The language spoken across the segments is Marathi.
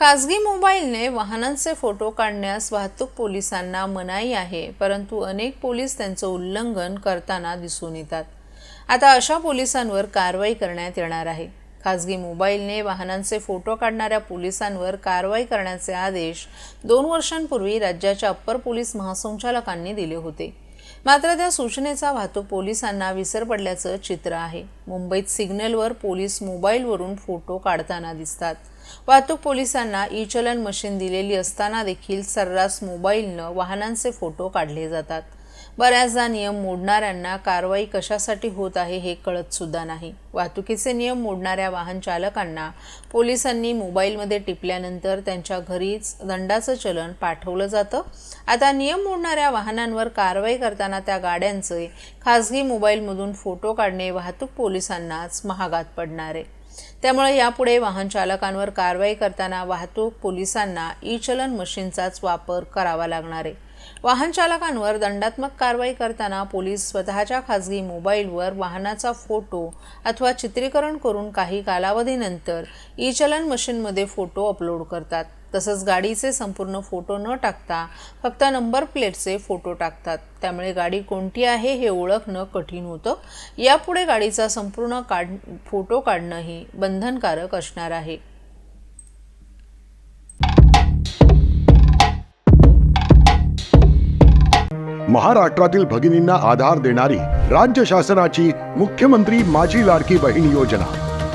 खासगी मोबाईलने वाहनांचे फोटो काढण्यास वाहतूक पोलिसांना मनाई आहे परंतु अनेक पोलीस त्यांचं उल्लंघन करताना दिसून येतात. आता अशा पोलिसांवर कारवाई करण्यात येणार आहे. खासगी मोबाईलने वाहनांचे फोटो काढणाऱ्या पोलिसांवर कारवाई करण्याचे आदेश दोन वर्षांपूर्वी राज्याच्या अप्पर पोलीस महासंचालकांनी दिले होते. मात्र त्या सूचनेचा वाहतूक पोलिसांना विसर पडल्याचं चित्र आहे. मुंबईत सिग्नलवर पोलीस मोबाईलवरून फोटो काढताना दिसतात. वाहतूक पोलिसांना ई चलन मशीन दिलेली असताना देखील सर्रास मोबाईलनं वाहनांचे फोटो काढले जातात. बऱ्याचदा नियम मोडणाऱ्यांना कारवाई कशासाठी होत आहे हे कळत सुद्धा नाही. वाहतुकीचे नियम मोडणाऱ्या वाहन चालकांना पोलिसांनी मोबाईलमध्ये टिपल्यानंतर त्यांच्या घरीच दंडाचं चलन पाठवलं जातं. आता नियम मोडणाऱ्या वाहनांवर कारवाई करताना त्या गाड्यांचे खासगी मोबाईलमधून फोटो काढणे वाहतूक पोलिसांनाच महागात पडणार आहे. त्यामुळे यापुढे वाहन चालकांवर कारवाई करताना वाहतूक पोलिसांना ई चलन मशीनचाच वापर करावा लागणार आहे. वाहन चालकांवर दंडात्मक कारवाई करताना पोलीस स्वतःच्या खाजगी मोबाईलवर वाहनाचा फोटो अथवा चित्रीकरण करून काही कालावधीनंतर ई चलन मशीनमध्ये फोटो अपलोड करतात. तसंच गाडीचे संपूर्ण फोटो न टाकता फक्त नंबर प्लेटचे फोटो टाकतात. त्यामुळे गाडी कोणती आहे हे ओळखणं कठीण होतं. यापुढे गाडीचा संपूर्ण काढ फोटो काढणंही बंधनकारक असणार आहे. महाराष्ट्रातील भगिनींना आधार देणारी राज्य शासनाची मुख्यमंत्री माझी लाडकी बहीण योजना.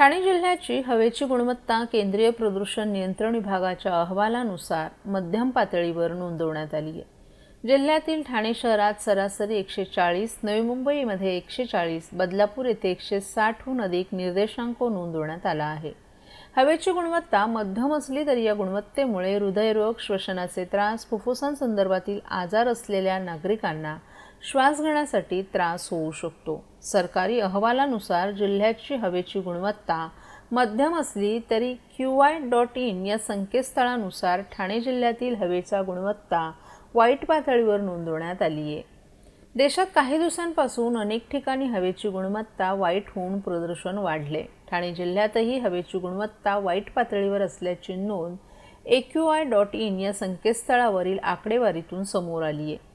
ठाणे जिल्ह्याची हवेची गुणवत्ता केंद्रीय प्रदूषण नियंत्रण विभागाच्या अहवालानुसार मध्यम पातळीवर नोंदवण्यात आली आहे. जिल्ह्यातील ठाणे शहरात सरासरी एकशे चाळीस नवी मुंबईमध्ये एकशे चाळीस बदलापूर येथे एकशे साठहून अधिक निर्देशांक नोंदवण्यात आला आहे. हवेची गुणवत्ता मध्यम असली तरी या गुणवत्तेमुळे हृदयरोग श्वसनाचे त्रास फुफ्फुसांसंदर्भातील आजार असलेल्या नागरिकांना श्वास घेण्यासाठी त्रास होऊ शकतो. सरकारी अहवालानुसार जिल्ह्याची हवेची गुणवत्ता मध्यम असली तरी क्यू आय डॉट इन या संकेतस्थळानुसार ठाणे जिल्ह्यातील हवेचा गुणवत्ता वाईट पातळीवर नोंदवण्यात आली आहे देशात काही दिवसांपासून अनेक ठिकाणी हवेची गुणवत्ता वाईट होऊन प्रदूषण वाढले. ठाणे जिल्ह्यातही हवेची गुणवत्ता वाईट पातळीवर असल्याची नोंद एक्यू आय डॉट इन या संकेतस्थळावरील आकडेवारीतून समोर आली आहे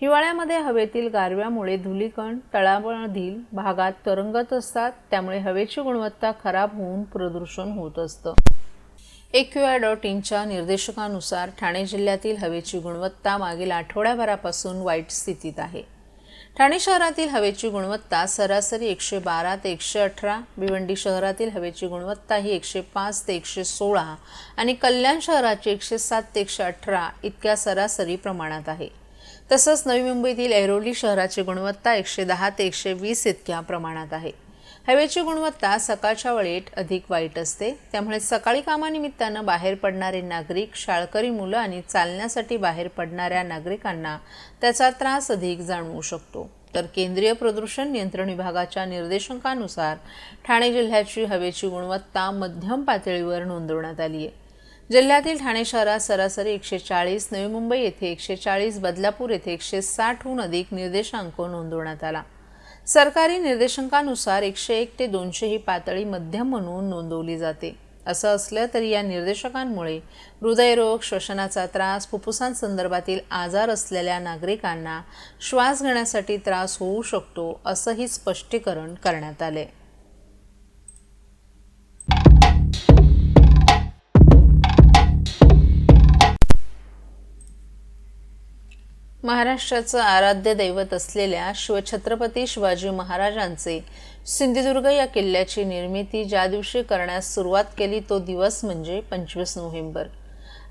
हिवाळ्यामध्ये हवेतील गारव्यामुळे धुलीकण तळामधील भागात तरंगत असतात. त्यामुळे हवेची गुणवत्ता खराब होऊन प्रदूषण होत असतं. एक्यू डॉट इनच्या निर्देशकानुसार ठाणे जिल्ह्यातील हवेची गुणवत्ता मागील आठवड्याभरापासून वाईट स्थितीत आहे. ठाणे शहरातील हवेची गुणवत्ता सरासरी एकशे बारा ते एकशे अठरा भिवंडी शहरातील हवेची गुणवत्ता ही एकशे पाच ते एकशे सोळा आणि कल्याण शहराची एकशे सात ते एकशे अठरा इतक्या सरासरी प्रमाणात आहे. तसंच नवी मुंबईतील ऐरोली शहराची गुणवत्ता एकशे दहा ते एकशे वीस इतक्या प्रमाणात आहे. हवेची गुणवत्ता सकाळच्या वेळेत अधिक वाईट असते. त्यामुळे सकाळी कामानिमित्तानं बाहेर पडणारे नागरिक शाळकरी मुलं आणि चालण्यासाठी बाहेर पडणाऱ्या नागरिकांना त्याचा त्रास अधिक जाणवू शकतो. तर केंद्रीय प्रदूषण नियंत्रण विभागाच्या निर्देशांकानुसार ठाणे जिल्ह्याची हवेची गुणवत्ता मध्यम पातळीवर नोंदवण्यात आली आहे जिल्ह्यातील ठाणे शहरात सरासरी एकशे चाळीस नवी मुंबई येथे एकशे चाळीस बदलापूर येथे एकशे साठहून अधिक निर्देशांक नोंदवण्यात आला. सरकारी निर्देशांकानुसार एकशे एक ते दोनशे ही पातळी मध्यम म्हणून नोंदवली जाते. असं असलं तरी या निर्देशकांमुळे हृदयरोग श्वसनाचा त्रास फुफ्फुसांसंदर्भातील आजार असलेल्या नागरिकांना श्वास घेण्यासाठी त्रास होऊ शकतो असंही स्पष्टीकरण करण्यात आले महाराष्ट्राचं आराध्य दैवत असलेल्या शिवछत्रपती शिवाजी महाराजांचे सिंधुदुर्ग या किल्ल्याची निर्मिती ज्या दिवशी करण्यास सुरुवात केली तो दिवस म्हणजे पंचवीस नोव्हेंबर.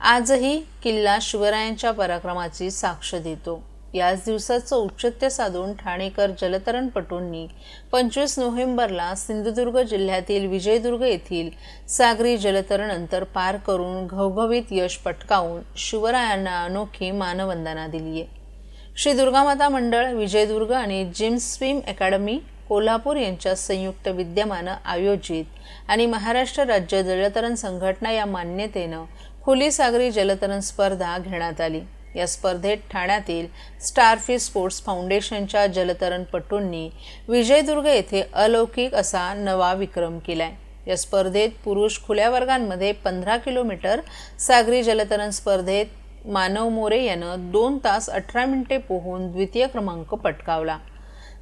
आजही किल्ला शिवरायांच्या पराक्रमाची साक्ष देतो. याच दिवसाचं औचित्य साधून ठाणेकर जलतरणपटूंनी पंचवीस नोव्हेंबरला सिंधुदुर्ग जिल्ह्यातील विजयदुर्ग येथील सागरी जलतरण अंतर पार करून घवघवीत यश पटकावून शिवरायांना अनोखी मानवंदना दिली आहे श्री दुर्गामाता मंडळ विजयदुर्ग आणि जिम स्विम अकॅडमी कोल्हापूर यांच्या संयुक्त विद्यमानं आयोजित आणि महाराष्ट्र राज्य जलतरण संघटना या मान्यतेनं खुली सागरी जलतरण स्पर्धा घेण्यात आली. या स्पर्धेत ठाण्यातील स्टारफिश स्पोर्ट्स फाउंडेशनच्या जलतरणपटूंनी विजयदुर्ग येथे अलौकिक असा नवा विक्रम केलाय. या स्पर्धेत पुरुष खुल्या वर्गांमध्ये पंधरा किलोमीटर सागरी जलतरण स्पर्धेत मानव मोरे यानं दोन तास अठरा मिनिटे पोहून द्वितीय क्रमांक पटकावला.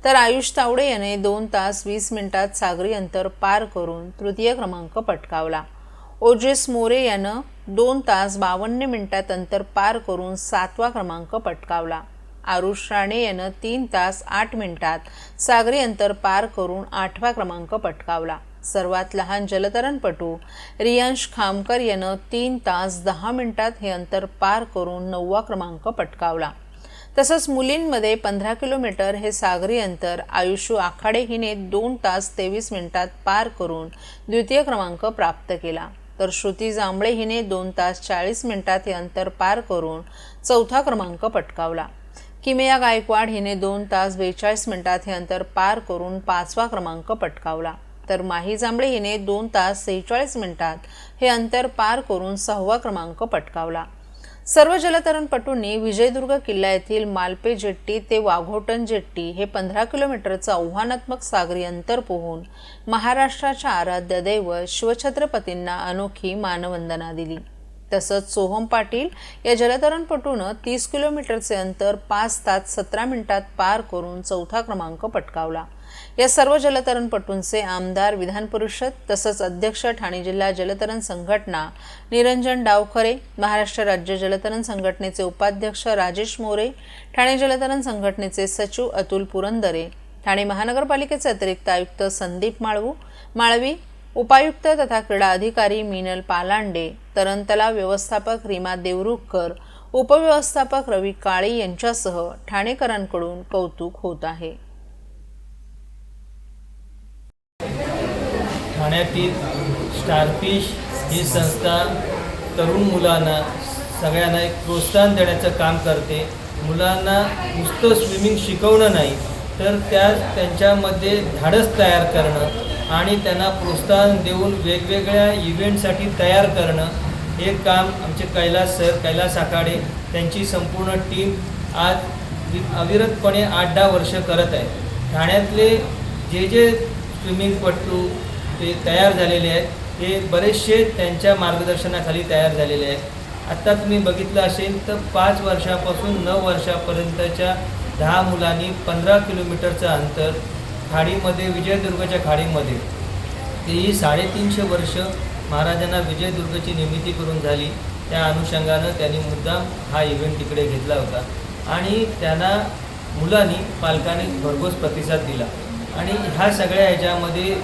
तर आयुष तावडे याने दोन तास वीस मिनिटात सागरी अंतर पार करून तृतीय क्रमांक पटकावला. ओजेस मोरे यानं दोन तास बावन्न मिनिटात अंतर पार करून सातवा क्रमांक पटकावला. आरुष राणे यानं तीन तास आठ मिनिटात सागरी अंतर पार करून आठवा क्रमांक पटकावला. सर्वात लहान जलतरणपटू रियांश खामकर यानं तीन तास दहा मिनिटात हे अंतर पार करून नववा क्रमांक पटकावला. तसंच मुलींमध्ये पंधरा किलोमीटर हे सागरी अंतर आयुषू आखाडे हिने दोन तास तेवीस मिनिटात पार करून द्वितीय क्रमांक प्राप्त केला. तर श्रुती जांभळे हिने दोन तास चाळीस मिनिटात हे अंतर पार करून चौथा क्रमांक पटकावला. किमया गायकवाड हिने दोन तास बेचाळीस मिनिटात हे अंतर पार करून पाचवा क्रमांक पटकावला. तर माही जांभळे हिने दोन तास सेहेचाळीस मिनिटात हे अंतर पार करून सहावा क्रमांक पटकावला. सर्व जलतरणपटूंनी विजयदुर्ग किल्ला येथील मालपे जेट्टी ते वाघोटन जेट्टी हे पंधरा किलोमीटरचं आव्हानात्मक सागरी अंतर पोहून महाराष्ट्राच्या आराध्य दैवत शिवछत्रपतींना अनोखी मानवंदना दिली. तसंच सोहम पाटील या जलतरणपटूनं तीस किलोमीटरचे अंतर पाच तास सतरा मिनिटात पार करून चौथा क्रमांक पटकावला. या सर्व जलतरणपटूंचे आमदार विधान परिषद तसंच अध्यक्ष ठाणे जिल्हा जलतरण संघटना निरंजन डावखरे महाराष्ट्र राज्य जलतरण संघटनेचे उपाध्यक्ष राजेश मोरे ठाणे जलतरण संघटनेचे सचिव अतुल पुरंदरे ठाणे महानगरपालिकेचे अतिरिक्त आयुक्त संदीप माळवू माळवी उपायुक्त तथा क्रीडा अधिकारी मिनल पालांडे तरणतलाव व्यवस्थापक रीमा देवरुखकर उपव्यवस्थापक रवी काळे यांच्यासह ठाणेकरांकडून कौतुक होत आहे. ठाण्यातील स्टारफिश ही संस्था तरुण मुलांना सगळ्यांना एक प्रोत्साहन देण्याचं काम करते. मुलांना नुसतं स्विमिंग शिकवणं नाही तर त्या त्यांच्यामध्ये धाडस तयार करणं आणि त्यांना प्रोत्साहन देऊन वेगवेगळ्या इव्हेंटसाठी तयार करणं हे काम आमचे कैलास सर कैलास आखाडे त्यांची संपूर्ण टीम आज वि- अविरतपणे आठ दहा वर्ष करत आहे ठाण्यातले जे जे स्विमिंगपटू ते तयार झालेले आहेत. हे बरेचसे त्यांच्या मार्गदर्शनाखाली तयार झालेले आहेत. आत्ता तुम्ही बघितलं असेल तर पाच वर्षापासून नऊ वर्षापर्यंतच्या दहा मुलांनी पंधरा किलोमीटरचं अंतर खाडीमध्ये विजयदुर्गच्या खाडीमध्ये. तेही साडेतीनशे वर्ष महाराजांना विजयदुर्गची निर्मिती करून झाली. त्या अनुषंगानं त्यांनी मुद्दाम हा इव्हेंट तिकडे घेतला होता. आणि त्यांना मुलांनी पालकांनी भरघोस प्रतिसाद दिला. आणि ह्या सगळ्या ह्याच्यामध्ये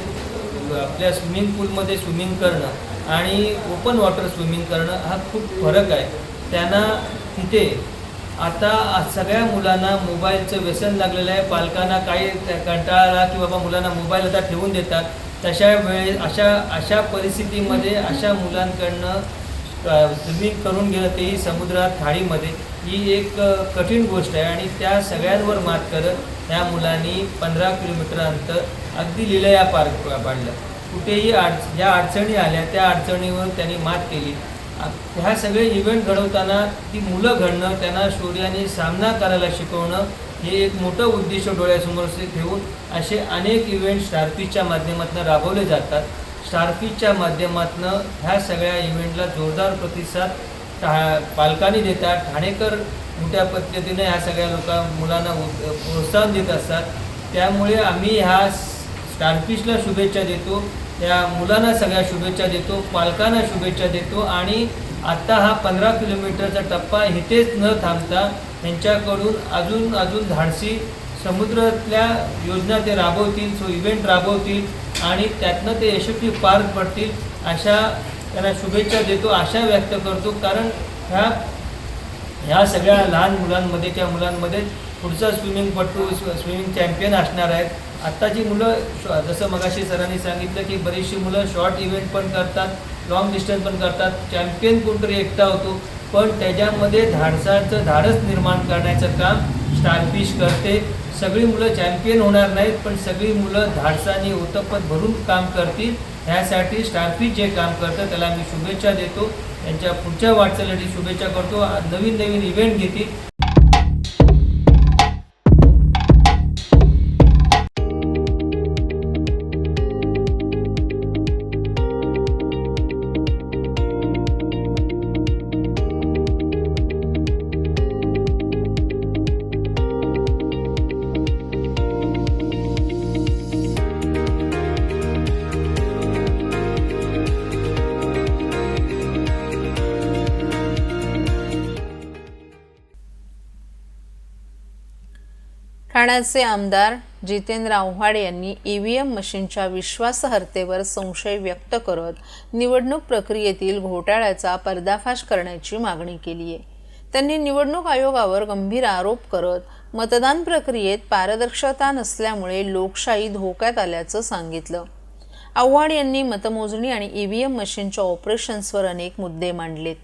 आपल्या स्विमिंग पूलमध्ये स्विमिंग करणं आणि ओपन वॉटर स्विमिंग करणं हा खूप फरक आहे. त्यांना तिथे आता सगळ्या मुलांना मोबाईलचं व्यसन लागलेलं आहे. पालकांना काही कंटाळा की बाबा मुलांना मोबाईल आता ठेवून देतात. तशा वेळे अशा अशा परिस्थितीमध्ये अशा मुलांकडनं स्विमिंग करून गेलं तेही समुद्रात खाडीमध्ये ही एक कठीण गोष्ट आहे आणि त्या सगळ्यांवर मात करत ह्या मुलांनी पंधरा किलोमीटर अंतर अगदी लिलया पार पाडलं. कुठेही अड ज्या अडचणी आल्या त्या अडचणीवर त्यांनी मात केली. ह्या सगळे इव्हेंट घडवताना ती मुलं घडणं त्यांना शौर्याने सामना करायला शिकवणं हे एक मोठं उद्दिष्ट डोळ्यासमोर ठेवून असे अनेक इव्हेंट स्टारफिशच्या माध्यमातून राबवले जातात. स्टारफिशच्या माध्यमातून ह्या सगळ्या इव्हेंटला जोरदार प्रतिसाद टा पालकांनी देतात. ठाणेकर मोठ्या पद्धतीने ह्या सगळ्या लोकां मुलांना प्रोत्साहन देत असतात. त्यामुळे आम्ही ह्या स्टारफिशला शुभेच्छा देतो त्या मुलांना सगळ्या शुभेच्छा देतो पालकांना शुभेच्छा देतो आणि आत्ता हा पंधरा किलोमीटरचा टप्पा इथेच न थांबता त्यांच्याकडून अजून अजून धाडसी समुद्रातल्या योजना ते राबवतील सो इव्हेंट राबवतील आणि त्यातनं ते यशस्वी पार पडतील अशा त्यांना शुभेच्छा देतो आशा व्यक्त करतो. कारण ह्या ह्या सगळ्या लहान मुलांमध्ये त्या मुलांमध्ये पुढचा स्विमिंगपटू स्विमिंग चॅम्पियन असणार आहेत. आत्ताची मुलं जसं मगाशी सरांनी सांगितलं की बरीचशी मुलं शॉर्ट इव्हेंट पण करतात लॉंग डिस्टन्स पण करतात. चॅम्पियन कोणतरी एकटा होतो. पण त्याच्यामध्ये धाडसाचं धाडस निर्माण करण्याचं काम स्टारफिश करते. सगळी मुलं चॅम्पियन होणार नाहीत पण सगळी मुलं धाडसाने ओतप्पत भरून काम करतील. ह्यासाठी स्टारफिश जे काम करतं त्याला मी शुभेच्छा देतो. त्यांच्या पुढच्या वाटचालीसाठी शुभेच्छा करतो. नवीन नवीन इव्हेंट घेतील. ठाण्याचे आमदार जितेंद्र आव्हाड यांनी ई व्ही एम मशीनच्या विश्वासार्हतेवर संशय व्यक्त करत निवडणूक प्रक्रियेतील घोटाळ्याचा पर्दाफाश करण्याची मागणी केली आहे. त्यांनी निवडणूक आयोगावर गंभीर आरोप करत मतदान प्रक्रियेत पारदर्शकता नसल्यामुळे लोकशाही धोक्यात आल्याचं सांगितलं. आव्हाड यांनी मतमोजणी आणि ई व्ही एम मशीनच्या ऑपरेशन्सवर अनेक मुद्दे मांडलेत.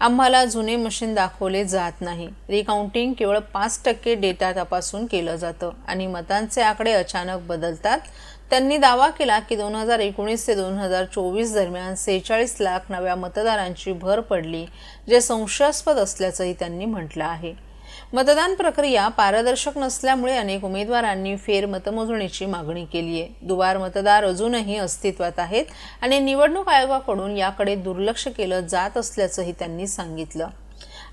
आम्हाला जुने मशीन दाखवले जात नाही. रिकाउंटिंग केवळ पाच टक्के डेटा तपासून केलं जातं आणि मतांचे आकडे अचानक बदलतात. त्यांनी दावा केला की दोन हजार एकोणीस ते दोन हजार चोवीस दरम्यान सेहेचाळीस लाख नव्या मतदारांची भर पडली जे संशयास्पद असल्याचंही त्यांनी म्हटलं आहे. मतदान प्रक्रिया पारदर्शक नसल्यामुळे अनेक उमेदवारांनी फेर मतमोजणीची मागणी केली आहे. दुबार मतदार अजूनही अस्तित्वात आहेत आणि निवडणूक आयोगाकडून याकडे दुर्लक्ष केलं जात असल्याचंही त्यांनी सांगितलं.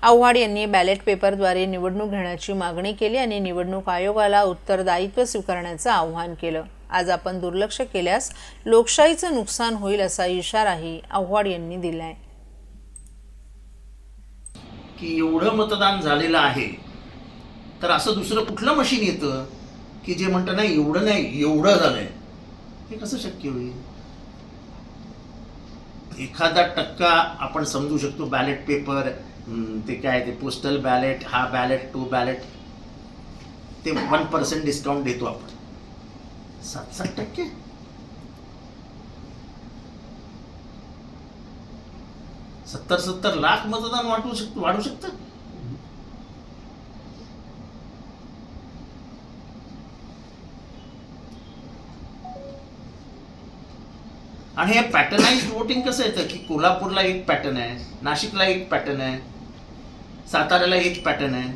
आव्हाड यांनी बॅलेट पेपरद्वारे निवडणूक घेण्याची मागणी केली आणि निवडणूक आयोगाला उत्तरदायित्व स्वीकारण्याचं आव्हान केलं. आज आपण दुर्लक्ष केल्यास लोकशाहीचं नुकसान होईल असा इशाराही आव्हाड यांनी दिलाय. की एवढं मतदान झालेलं आहे तर असं दुसरं कुठलं मशीन येतं की जे म्हणतं नाही एवढं नाही एवढं झालंय. हे कसं शक्य होईल? एखादा टक्का आपण समजू शकतो बॅलेट पेपर ते काय ते पोस्टल बॅलेट हा बॅलेट टू बॅलेट ते वन पर्सेंट डिस्काउंट देतो आपण. सात सात टक्के? सत्तर सत्तर लाख मतदान वाटू शकतो वाढू शकतं? आणि हे पॅटर्नाइज वोटिंग कसं येतं? की कोल्हापूरला एक पॅटर्न आहे नाशिकला एक पॅटर्न आहे साताऱ्याला एक पॅटर्न आहे.